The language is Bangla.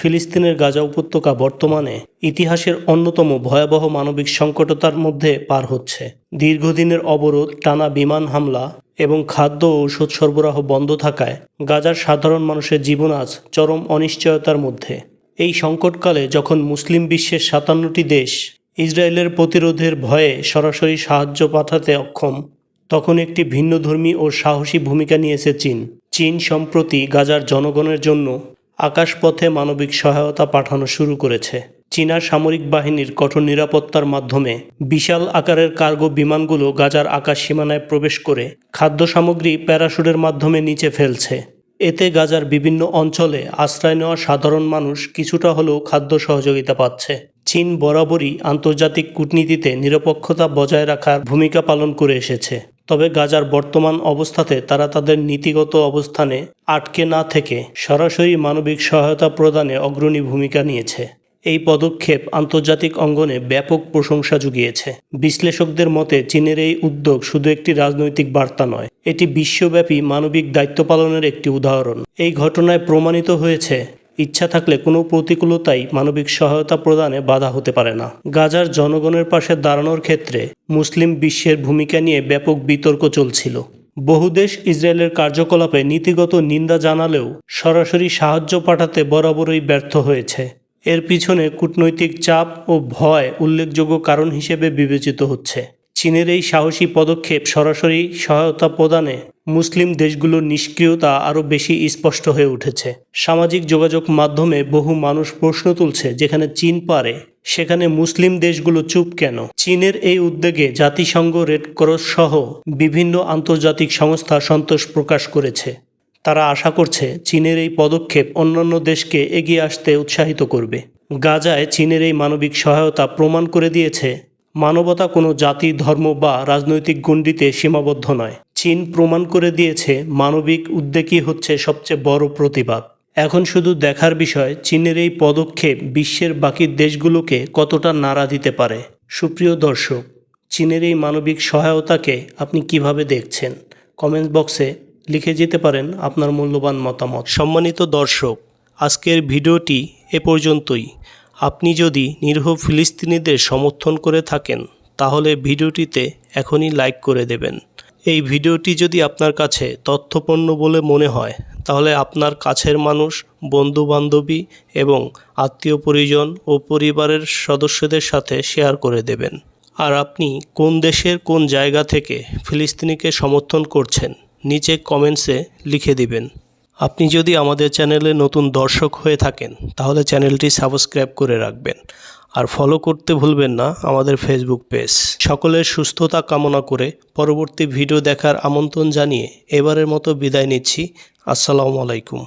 ফিলিস্তিনের গাজা উপত্যকা বর্তমানে ইতিহাসের অন্যতম ভয়াবহ মানবিক সংকটতার মধ্যে পার হচ্ছে। দীর্ঘদিনের অবরোধ, টানা বিমান হামলা এবং খাদ্য ও ওষুধ সরবরাহ বন্ধ থাকায় গাজার সাধারণ মানুষের জীবন আজ চরম অনিশ্চয়তার মধ্যে। এই সংকটকালে যখন মুসলিম বিশ্বের সাতান্নটি দেশ ইসরায়েলের প্রতিরোধের ভয়ে সরাসরি সাহায্য পাঠাতে অক্ষম, তখন একটি ভিন্নধর্মী ও সাহসী ভূমিকা নিয়েছে চীন। চীন সম্প্রতি গাজার জনগণের জন্য আকাশপথে মানবিক সহায়তা পাঠানো শুরু করেছে। চীনা সামরিক বাহিনীর কঠোর নিরাপত্তার মাধ্যমে বিশাল আকারের কার্গো বিমানগুলো গাজার আকাশ সীমানায় প্রবেশ করে খাদ্য সামগ্রী প্যারাশুটের মাধ্যমে নিচে ফেলছে। এতে গাজার বিভিন্ন অঞ্চলে আশ্রয় নেওয়া সাধারণ মানুষ কিছুটা হলেও খাদ্য সহযোগিতা পাচ্ছে। চীন বরাবরই আন্তর্জাতিক কূটনীতিতে নিরপেক্ষতা বজায় রাখার ভূমিকা পালন করে এসেছে। তবে গাজার বর্তমান অবস্থাতে তারা তাদের নীতিগত অবস্থানে আটকে না থেকে সরাসরি মানবিক সহায়তা প্রদানে অগ্রণী ভূমিকা নিয়েছে। এই পদক্ষেপ আন্তর্জাতিক অঙ্গনে ব্যাপক প্রশংসা জুগিয়েছে। বিশ্লেষকদের মতে, চীনের এই উদ্যোগ শুধু একটি রাজনৈতিক বার্তা নয়, এটি বিশ্বব্যাপী মানবিক দায়িত্ব পালনের একটি উদাহরণ। এই ঘটনায় প্রমাণিত হয়েছে ইচ্ছা থাকলে কোনো প্রতিকূলতাই মানবিক সহায়তা প্রদানে বাধা হতে পারে না। গাজার জনগণের পাশে দাঁড়ানোর ক্ষেত্রে মুসলিম বিশ্বের ভূমিকা নিয়ে ব্যাপক বিতর্ক চলছিল। বহু দেশ ইসরায়েলের কার্যকলাপে নীতিগত নিন্দা জানালেও সরাসরি সাহায্য পাঠাতে বরাবরই ব্যর্থ হয়েছে। এর পিছনে কূটনৈতিক চাপ ও ভয় উল্লেখযোগ্য কারণ হিসেবে বিবেচিত হচ্ছে। চীনের এই সাহসী পদক্ষেপ সরাসরি সহায়তা প্রদানে মুসলিম দেশগুলোর নিষ্ক্রিয়তা আরও বেশি স্পষ্ট হয়ে উঠেছে। সামাজিক যোগাযোগ মাধ্যমে বহু মানুষ প্রশ্ন তুলছে, যেখানে চীন পারে, সেখানে মুসলিম দেশগুলো চুপ কেন? চীনের এই উদ্যোগে জাতিসংঘ রেড ক্রস সহ বিভিন্ন আন্তর্জাতিক সংস্থা সন্তোষ প্রকাশ করেছে। তারা আশা করছে, চীনের এই পদক্ষেপ অন্যান্য দেশকে এগিয়ে আসতে উৎসাহিত করবে। গাজায় চীনের এই মানবিক সহায়তা প্রমাণ করে দিয়েছে মানবতা কোনো জাতি, ধর্ম বা রাজনৈতিক গণ্ডিতে সীমাবদ্ধ নয়। চীন প্রমাণ করে দিয়েছে মানবিক উদ্যোগই হচ্ছে সবচেয়ে বড় প্রতিবাদ। এখন শুধু দেখার বিষয়, চীনের এই পদক্ষেপ বিশ্বের বাকি দেশগুলোকে কতটা নাড়া দিতে পারে। সুপ্রিয় দর্শক, চীনের এই মানবিক সহায়তাকে আপনি কীভাবে দেখছেন? কমেন্ট বক্সে লিখে যেতে পারেন আপনার মূল্যবান মতামত। সম্মানিত দর্শক, আজকের ভিডিওটি এ পর্যন্তই। আপনি যদি নিরীহ ফিলিস্তিনিদের সমর্থন করে থাকেন, তাহলে ভিডিওটিতে এখনই লাইক করে দেবেন। এই ভিডিওটি যদি আপনার কাছে তথ্যপূর্ণ বলে মনে হয়, তাহলে আপনার কাছের মানুষ বন্ধু বান্ধবী এবং আত্মীয় পরিজন ও পরিবারের সদস্যদের সাথে শেয়ার করে দেবেন। আর আপনি কোন দেশের কোন জায়গা থেকে ফিলিস্তিনিকে সমর্থন করছেন, নিচে কমেন্টসে লিখে দিবেন। আপনি যদি আমাদের চ্যানেলে নতুন দর্শক হয়ে থাকেন, তাহলে চ্যানেলটি সাবস্ক্রাইব করে রাখবেন। আর ফলো করতে ভুলবেন না আমাদের ফেসবুক পেজ সকলের সুস্থতা কামনা করে পরবর্তী ভিডিও দেখার আমন্ত্রণ জানিয়ে এবারের মতো বিদায় নিচ্ছি। আসসালামু আলাইকুম।